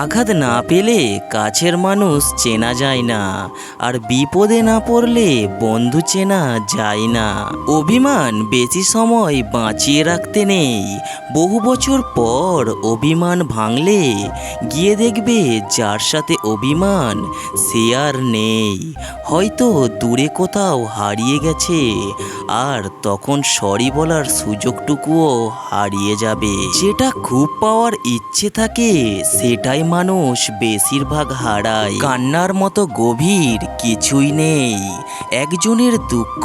আঘাত না পেলে কাছের মানুষ চেনা যায় না, আর বিপদে না পড়লে বন্ধু চেনা যায় না। অভিমান বেশি সময় বাঁচিয়ে রাখতে নেই। বহু বছর পর অভিমান ভাঙলে গিয়ে দেখবে যার সাথে অভিমান সে আর নেই। হয়তো দূরে কোথাও হারিয়ে গেছে, আর তখন সরি বলার সুযোগটুকুও হারিয়ে যাবে। যেটা খুব পাওয়ার ইচ্ছে থাকে, সেটাই মানুষ বেশিরভাগ হারায়। কান্নার মতো গভীর কিছুই নেই। একজনের দুঃখ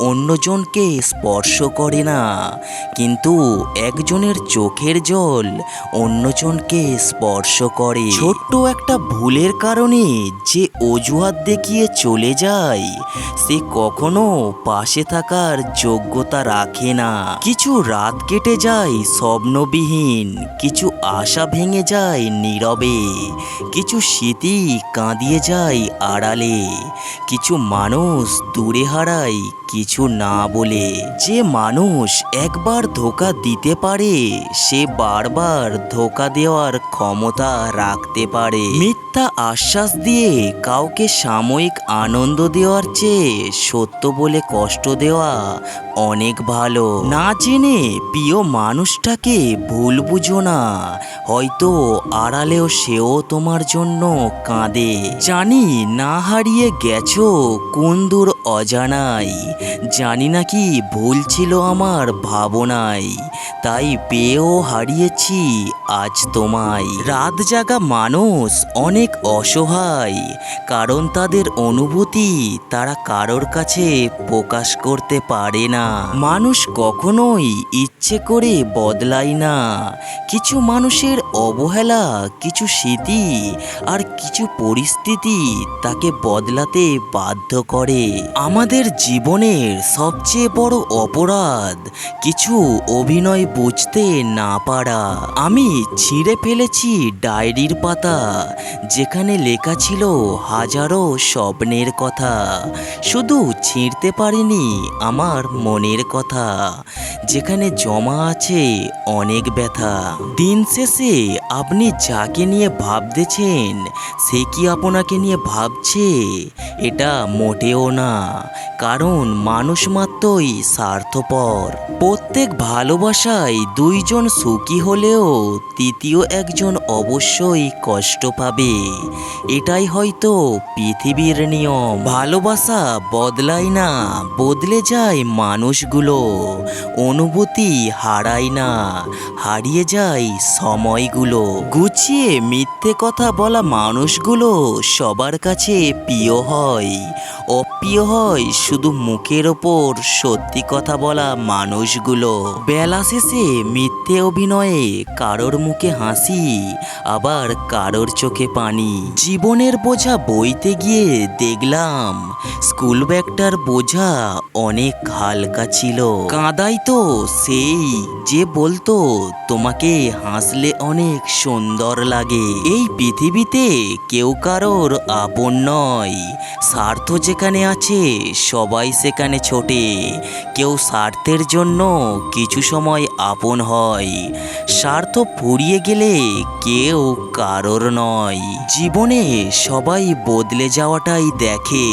অন্যজনকে স্পর্শ করে না। কিন্তু একজনের চোখের জল অন্যজনকে স্পর্শ করে। ছোট্ট একটা ভুলের কারণে যে অজুহাত দেখিয়ে চলে যায়। সে কখনো পাশে থাকার যোগ্যতা রাখে না। কিছু রাত কেটে যায় স্বপ্নবিহীন, কিছু আশা ভেঙে যায় নীরবে, কিছু স্মৃতি কাঁদিয়ে যায় আড়ালে, কিছু মানুষ দূরে হারায় কিছু না বলে। যে মানুষ একবার ধোকা দিতে পারে, সে বারবার ধোকা দেওয়ার ক্ষমতা রাখতে পারে। মিথ্যা আশ্বাস দিয়ে কাউকে সাময়িক আনন্দ দেওয়ার চেয়ে সত্য বলে কষ্ট দেওয়া অনেক ভালো। না জেনে প্রিয় মানুষটাকে ভুল বুঝো না, হয়তো আড়ালেও সেও তোমার জন্য কাঁদে। জানি না হারিয়ে গেছো কোন দূর অজানাই জানি না কি ভুল ছিল আমার ভাবনায়। তাই পেয়েও হারিয়েছি আজ তোমায়। রাত জাগা মানুষ অনেক অসহায়, কারণ তাদের অনুভূতি তারা কারোর কাছে প্রকাশ করতে পারে না। মানুষ কখনোই ইচ্ছে করে বদলায় না। কিছু মানুষের অবহেলা, কিছু স্মৃতি আর কিছু পরিস্থিতি তাকে বদলাতে বাধ্য করে। আমাদের জীবনের সবচেয়ে বড় অপরাধ কিছু অভিনয় বুঝতে না পারা। আমি ছিঁড়ে ফেলেছি ডায়েরির পাতা, যেখানে লেখা ছিল হাজারো স্বপ্নের কথা। শুধু ছিঁড়তে পারিনি আমার মনের কথা, যেখানে জমা আছে অনেক ব্যথা। দিন শেষে আপনি যাকে নিয়ে ভাবতেছেন, সে কি আপনাকে নিয়ে ভাবছে? এটা মোটেও না, কারণ মানুষ মাত্রই স্বার্থপর। প্রত্যেক ভালোবাসায় দুইজন সুখী হলেও তৃতীয় একজন অবশ্যই কষ্ট পাবে। এটাই হয়তো পৃথিবীর নিয়ম। ভালোবাসা বদলায় না, বদলে যায় মানুষগুলো। অনুভূতি হারায় না, হারিয়ে যায় সময়গুলো। গুছিয়ে মিথ্যে কথা বলা মানুষগুলো সবার কাছে প্রিয় হয়। অপ্রিয় হয় শুধু মুখের ওপর সত্যি কথা বলা মানুষগুলো। বেলা শেষে মিথ্যে অভিনয়ে, কারোর মুখে হাসি, আবার কারোর চোখে পানি। জীবনের বোঝা বইতে গিয়ে দেখলাম, স্কুল ব্যাগটার বোঝা অনেক হালকা ছিল। কাঁদাই তো সেই যে বলতো, তোমাকে হাসলে অনেক সুন্দর লাগে। এই পৃথিবীতে কেউ কারোর আপন নয়। স্বার্থ যেখানে আছে, সবাই সেখানে ছোটে। কেউ স্বার্থের জন্য কিছু সময় আপন হয়। স্বার্থ ফুরিয়ে গেলে কেউ কারোর নয়। জীবনে সবাই বদলে যাওয়াটাই দেখে।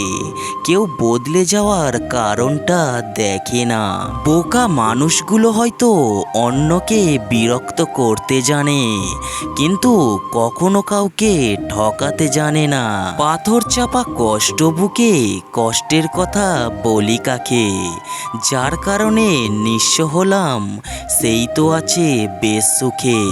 কেউ বদলে যাওয়ার কারণটা দেখে না। বোকা মানুষগুলো হয়তো অন্যকে বিরক্ত করতে জানে, কিন্তু কখনো কাউকে ঠকাতে জানে না। পাথর চাপা কষ্ট বুকে কষ্টের কথা বলি কাকে, যার কারণে নিঃস্ব হলাম সেই তো আছে বেশ সুখে।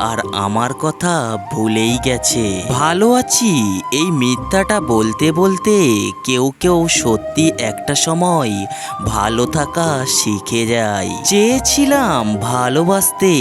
আর আমার কথা ভুলেই গেছে। ভালো আছি, এই মিথ্যাটা বলতে বলতে কেউ কেউ সত্যি একটা সময় ভালো থাকা শিখে যায়। চেয়েছিলাম ভালোবাসতে,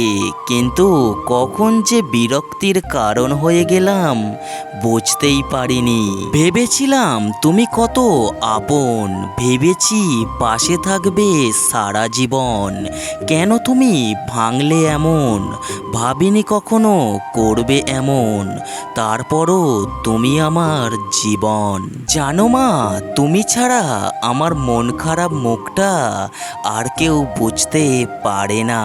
কিন্তু কখন যে বিরক্তির কারণ হয়ে গেলাম বুঝতেই পারিনি। ভেবেছিলাম তুমি কত আপন, ভেবেছি পাশে থাকবে সারা জীবন। কেন তুমি ভাঙলে এমন, ভাবিনি কখনো করবে এমন। তারপরও তুমি আমার জীবন। জানো মা, তুমি ছাড়া আমার মন খারাপ মুখটা আর কেউ বুঝতে পারে না।